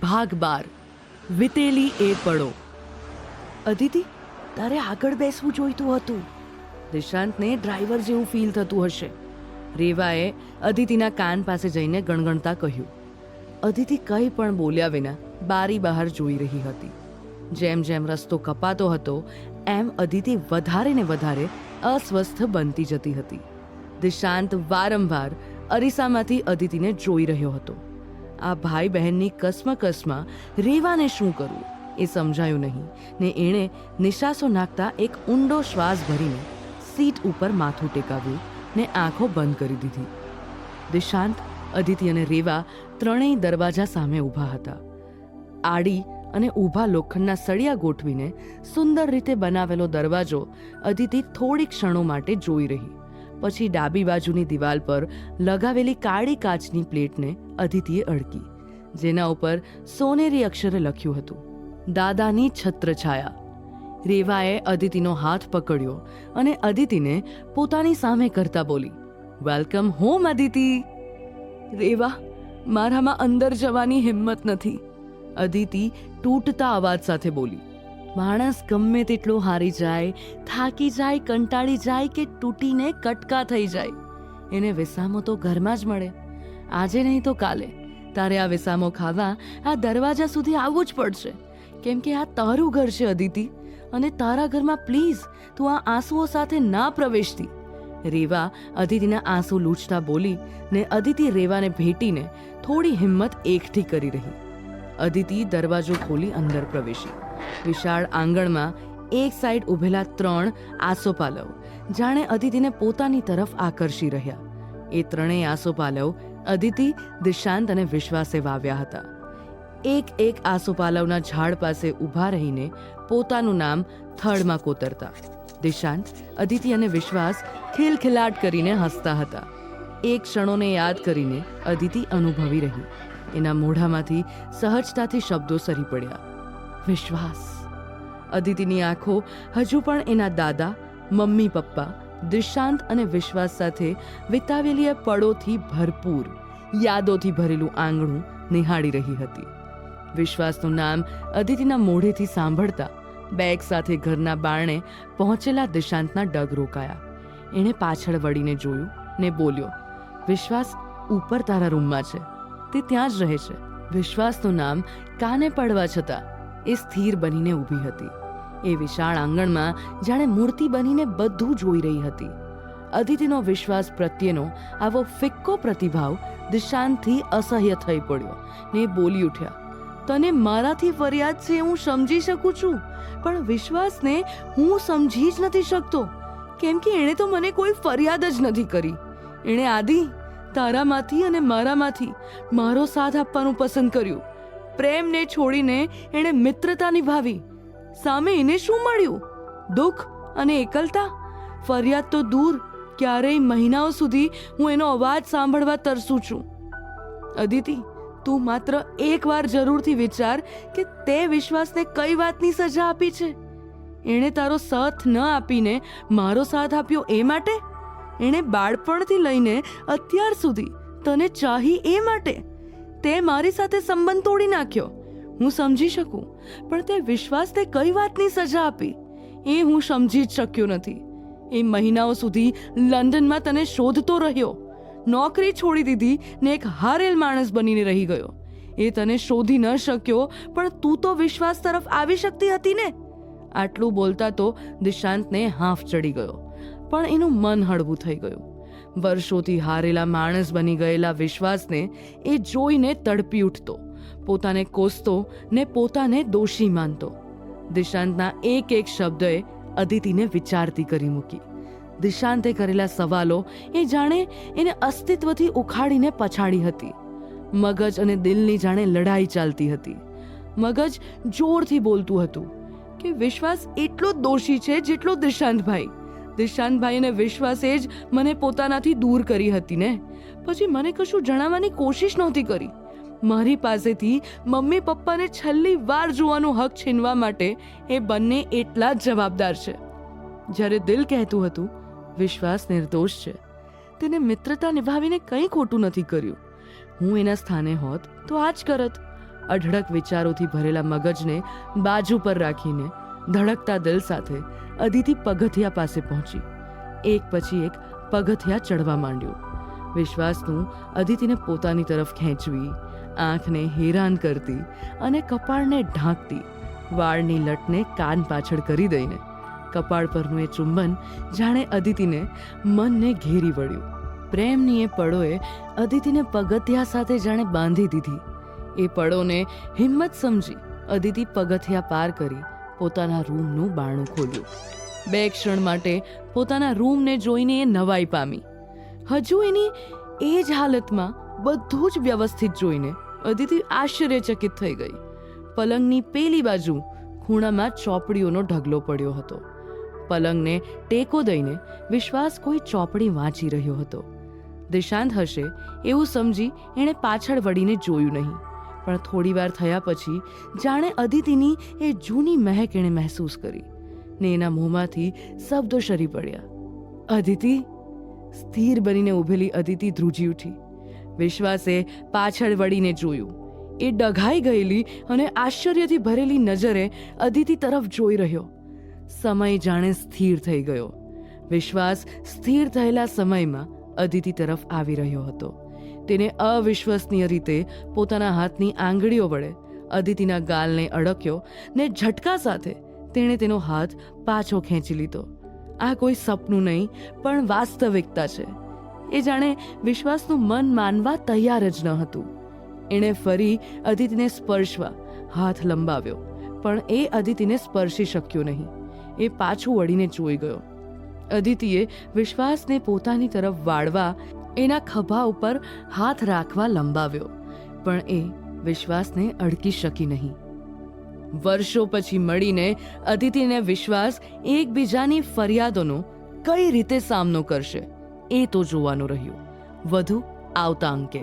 ભાગ બાર વિતેલી એ પડો અદિતિ તારે આગળ બેસવું જોઈતું હતું. દિશાંતને ડ્રાઈવર જેવું ફીલ થતું હશે. રેવાએ અદિતિના કાન પાસે જઈને ગણગણતા કહ્યું. અદિતિ કંઈ પણ બોલ્યા વિના બારી બહાર જોઈ રહી હતી. જેમ જેમ રસ્તો કપાતો હતો, એમ અદિતિ વધારે ને વધારે અસ્વસ્થ બનતી જતી હતી. દિશાંત વારંવાર અરીસામાંથી અદિતિને જોઈ રહ્યો હતો. આ ભાઈ બહેનની કસમકસમાં રેવાને શું કરવું? એ સમજાયું નહીં ને એણે નિશાસો નાખતા એક ઊંડો શ્વાસ ભરીને સીટ ઉપર માથું ટેકાવ્યું ને આંખો બંધ કરી દીધી. દિશાંત, અદિતિ અને રેવા ત્રણેય દરવાજા સામે ઊભા હતા. આડી અને ઊભા લોખંડના સળિયા ગોઠવીને સુંદર રીતે બનાવેલો દરવાજો અદિતિ થોડી ક્ષણો માટે જોઈ રહી. પછી ડાબી બાજુની દિવાલ પર લગાવેલી કાળી કાચની પ્લેટને અદિતિએ અડકી, જેના ઉપર સોનેરી અક્ષરે લખ્યું હતું, દાદાની છત્રછાયા. રેવાએ અદિતિનો હાથ પકડ્યો અને અદિતિને પોતાની સામે કરતા બોલી, વેલકમ હોમ, અદિતિ. રેવા, મારામાં અંદર જવાની હિંમત નથી. અદિતિ તૂટતા અવાજ સાથે બોલી માણસ ગમે તેટલો હારી જાય, થાકી જાય, કંટાળી જાય કે તૂટીને કટકા થઈ જાય. એને વિસામો તો ઘરમાં જ મળે. આજે નહીં તો કાલે. તારે આ વિસામો ખાવા આ દરવાજા સુધી આવવું જ પડશે. કેમ કે આ તારું ઘર છે, અદિતિ. અને તારા ઘરમાં પ્લીઝ, તું આ આંસુઓ સાથે ના પ્રવેશતી. રેવા અદિતિના આંસુ લૂછતા બોલી ને અદિતિ રેવાને ભેટીને થોડી હિંમત એકઠી કરી રહી. અદિતિ દરવાજો ખોલી અંદર પ્રવેશી. વિશાળ આંગણમાં એક સાઈડ ઊભેલા ત્રણ આસોપાલવ, જાણે અદિતિને પોતાની તરફ આકર્ષી રહ્યા. એ ત્રણેય આસોપાલવ અદિતિ, દિશાંત અને વિશ્વાસે વાવ્યા હતા. એક એક આસોપાલવના ઝાડ પાસે ઊભા રહીને પોતાનું નામ થડમાં કોતરતા. દિશાંત, અદિતિ અને વિશ્વાસ ખિલખિલાટ કરીને હસતા હતા. એક ક્ષણોને યાદ કરીને અદિતિ અનુભવી રહી. એના મોઢામાંથી સહજતાથી શબ્દો સરી પડ્યા. વિશ્વાસ. અદિતિની આંખો હજુ પણ એના દાદા, મમ્મી, પપ્પા દિશાંત અને વિશ્વાસ સાથે વિતાવેલી એ પળોથી ભરપૂર, યાદોથી ભરેલું આંગણું નિહાળી રહી હતી. વિશ્વાસનું નામ અદિતિના મોઢેથી સાંભળતા બેગ સાથે ઘરના બારણે પહોંચેલા દિશાંતના ડગ રોકાયા. એણે પાછળ વળીને જોયું ને બોલ્યો, વિશ્વાસ ઉપર તારા રૂમમાં છે. તે ત્યાં જ રહે છે. વિશ્વાસનું નામ કાને પડવા છતાં એ સ્થિર બનીને ઊભી હતી. એ વિશાળ આંગણમાં જાણે મૂર્તિ બનીને બધું જોઈ રહી હતી. અદિતિનો વિશ્વાસ પ્રત્યેનો આવો ફિક્કો પ્રતિભાવ દિશાંતથી અસહ્ય થઈ પડ્યો ને બોલી ઉઠ્યા, તને મારાથી ફરિયાદ છે હું સમજી શકું છું, પણ વિશ્વાસને હું સમજી જ નથી શકતો. કેમ કે એણે તો મને કોઈ ફરિયાદ જ નથી કરી. એણે આદિ તારામાંથી અને મારામાંથી મારો સાથ આપવાનું પસંદ કર્યું. પ્રેમને છોડીને એણે મિત્રતા નિભાવી. સામે એને શું મળ્યું? દુઃખ અને એકલતા? ફરિયાદ તો દૂર. ક્યારેય મહિનાઓ સુધી હું એનો અવાજ સાંભળવા તરસું છું. અદિતિ, તું માત્ર એકવાર જરૂરથી વિચાર કે તે વિશ્વાસને કઈ વાતની સજા આપી છે? એણે તારો સાથ ન આપીને મારો સાથ આપ્યો એ માટે? એણે બાળપણથી લઈને અત્યાર સુધી તને ચાહી એ માટે? તે મારી સાથે સંબંધ તોડી નાખ્યો. હું સમજી શકું, પણ તે વિશ્વાસ તે કઈ વાતની સજા આપી? એ હું સમજી જ શક્યો નથી. એ મહિનાઓ સુધી લંડનમાં તને શોધતો રહ્યો. નોકરી છોડી દીધી ને એક હારેલ માણસ બનીને રહી ગયો. એ તને શોધી ન શક્યો, પણ તું તો વિશ્વાસ તરફ આવી શકતી હતી ને? આટલું બોલતા તો દિશાંતને હાફ ચડી ગયો. પણ એનું મન હળવું થઈ ગયું. વર્ષોથી હારેલા માણસ બની ગયેલા વિશ્વાસને એ જોઈને તડપી ઉઠતો. પોતાને કોસતો ને પોતાને દોષી માનતો. દિશાંતના એક એક શબ્દએ અદિતિને વિચારતી કરી મૂકી. દિશાંતે કરેલા સવાલો એ જાણે એને અસ્તિત્વથી ઉખાડીને પછાડી હતી. મગજ અને દિલની જાણે લડાઈ ચાલતી હતી. મગજ જોરથી બોલતું હતું કે, વિશ્વાસ એટલો દોષી છે જેટલો દિશાંતભાઈ. દિશાંતભાઈ અને વિશ્વાસે જ મને પોતાનાથી દૂર કરી હતી ને? પછી મને કશું જણાવવાની કોશિશ નહોતી કરી. મારી પાસેથી મમ્મી પપ્પાને છેલ્લી વાર જોવાનો હક છીનવા માટે એ બંને એટલા જ જવાબદાર છે. જ્યારે દિલ કહેતું હતું, વિશ્વાસ નિર્દોષ છે. તેને મિત્રતા નિભાવીને કંઈ ખોટું નથી કર્યું. હું એના સ્થાને હોત તો આ જ કરત. અઢળક વિચારોથી ભરેલા મગજને બાજુ પર રાખીને ધડકતા દિલ સાથે અદિતિ પગથિયા પાસે પહોંચી. એક પછી એક પગથિયા ચડવા માંડ્યો. વિશ્વાસનું અદિતિને પોતાની તરફ ખેંચવી, આંખને હેરાન કરતી અને કપાળને ઢાંકતી, વાળની લટને કાન પાછળ કરી દઈને. કપાળ પરનું એ ચુંબન જાણે અદિતિને મનને ઘેરી વળ્યું. પ્રેમની એ પળોએ અદિતિને પગથિયા સાથે જાણે બાંધી દીધી. એ પળોને હિંમત સમજી અદિતિ પગથિયા પાર કરી પોતાના રૂમનું બારણું ખોલ્યું. બે ક્ષણ માટે પોતાના રૂમને જોઈને એ નવાઈ પામી. હજુ એની એ જ હાલતમાં બધું જ વ્યવસ્થિત જોઈને અદિતિ આશ્ચર્યચકિત થઈ ગઈ. પલંગની પેલી બાજુ ખૂણામાં ચોપડીઓનો ઢગલો પડ્યો હતો. પલંગને ટેકો દઈને વિશ્વાસ કોઈ ચોપડી વાંચી રહ્યો હતો. દિશાંત હશે એવું સમજી એણે પાછળ વળીને જોયું નહીં. પણ થોડીવાર થયા પછી જાણે અદિતિની એ જૂની મહેક એણે મહેસૂસ કરી ને એના મોંમાંથી શબ્દો શરી પડ્યા. અદિતિ, સ્થિર બનીને ઊભેલી અદિતિ ધ્રુજી ઉઠી. વિશ્વાસે પાછળ વળીને જોયું. એ ડઘાઈ ગયેલી અને આશ્ચર્યથી ભરેલી નજરે અદિતિ તરફ જોઈ રહ્યો. સમય જાણે સ્થિર થઈ ગયો. વિશ્વાસ સ્થિર થયેલા સમયમાં અદિતિ તરફ આવી રહ્યો હતો. તેને અવિશ્વસનીય રીતે પોતાના હાથની આંગળીઓ વડે અદિતિના ગાલને અડક્યો ને ઝટકા સાથે તેણે તેનો હાથ પાછો ખેંચી લીધો. આ કોઈ સપનું નહીં, પણ વાસ્તવિકતા છે. એ જાણે વિશ્વાસનું મન માનવા તૈયાર જ ન હતું. એણે ફરી અદિતિને સ્પર્શવા હાથ લંબાવ્યો, પણ એ અદિતિને સ્પર્શી શક્યો નહીં. એ પાછું વળીને જોઈ ગયો. અદિતિએ વિશ્વાસને પોતાની તરફ વાળવા એના ખભા ઉપર હાથ રાખવા લંબાવ્યો, પણ એ વિશ્વાસને અડકી શકી નહીં. વર્ષો પછી મળીને અદિતિને વિશ્વાસ એકબીજાની ફરિયાદોનો કઈ રીતે સામનો કરશે એ તો જોવાનું રહ્યું. વધુ આવતા અંકે